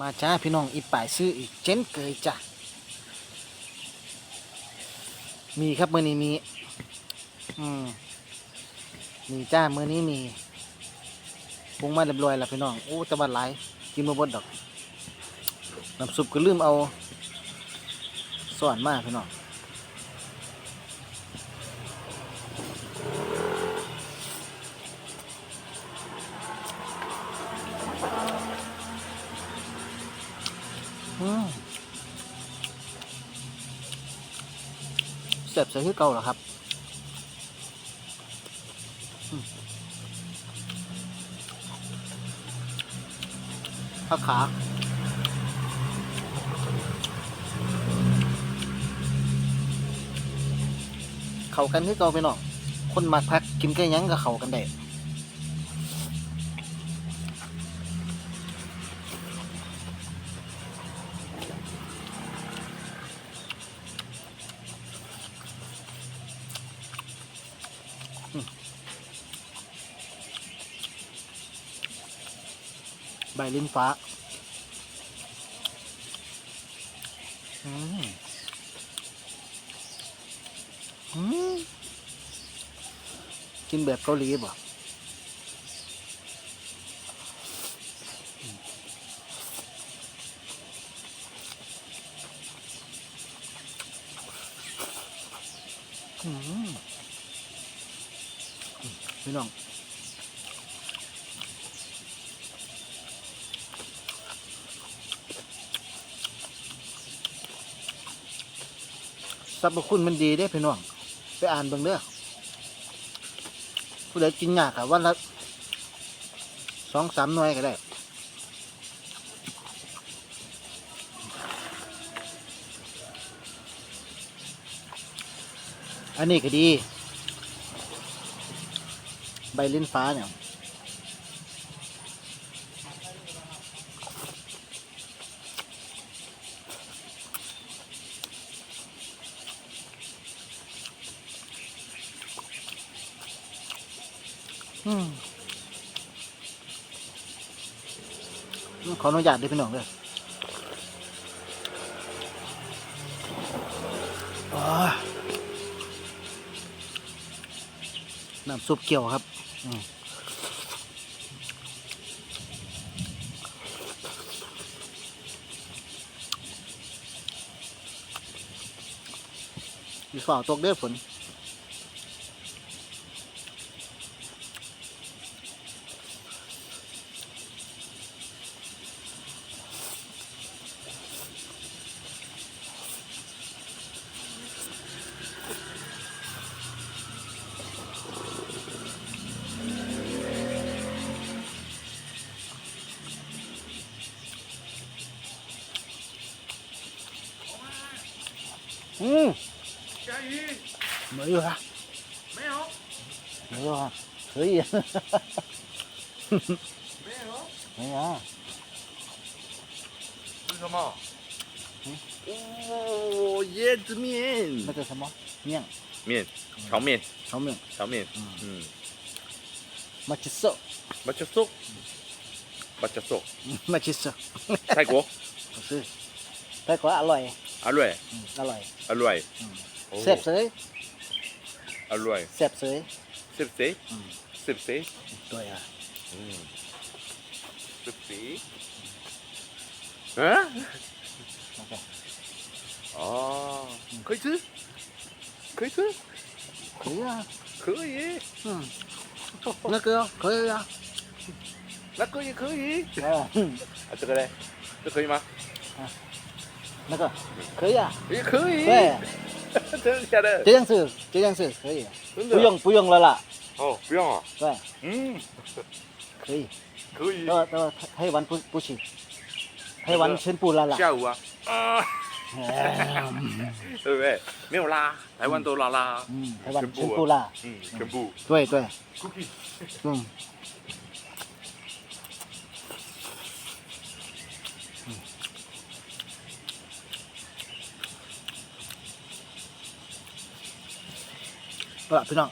มาจ้าพี่น้องอีป่ายซื้ออีกเจนเกยจ้ะมีครับมือนี้มีอืมมีจ้ามือนี้มีปรุงมาเรียบร้อยแล้วพี่น้องโอ้ตะบันหลายกินมาบดดอกน้ำซุปก็ลืมเอาสอนมากพี่น้อง แบบใส่ที่เก่าเหรอครับผ้าขาเข้ากันคือเก่าไปหนาะคนมักพักกินแก้ยังกับเข้ากันได้ ใบลิ้นฟ้า อืม อืม กินแบบเกาหลีบ่อืมอืม พี่น้องสรรพคุณมันดีได้พี่น้อง ไปอ่านเบิ่งเด้อผู้ใดกินยากอะวันละสองสามหน่วยก็ได้อันนี้ก็ดี ใบลิ้นฟ้าเนี่ยอืมขออนุญาตด้วยพี่น้องเลยอ๋อน้ำซุปเกี่ยวครับ อีฝ่าตกเด้อฝน 嗯，佳怡，没有啊，没有，没有啊，可以，没有，没有啊，是什么？嗯。哦，椰子面。那，个什么？面，面，荞面，荞面，荞面，嗯。嗯，马吉寿，马 cha sok，马 cha sok，马吉寿，泰国，不是，泰国 อร่อยอร่อยอร่อยอืมบเสยอร่อยเซ่บเสยเสิเสีอืมเสิบสีตัวอะอืเสิบสีฮะอ๋อเคยซื้อชื่อคยอะเคยอีกอืมนักเกลือเคยอะแล้วเคยอีกเคยอนั่ะจะคยอะไรจะเคยอ 那个可以啊，也可以。对，真的假的？这样是这样是可以，真的？不。用不用了啦，哦，不用啊。对，嗯，可以，可以。那那台湾不不行，台湾全部了啦，下午啊。啊，嗯对不对？没有拉，台湾都拉拉。嗯，台湾全部全部啦，嗯，全部。对对， Cookie。嗯。 เอาล่ะพี่น้อง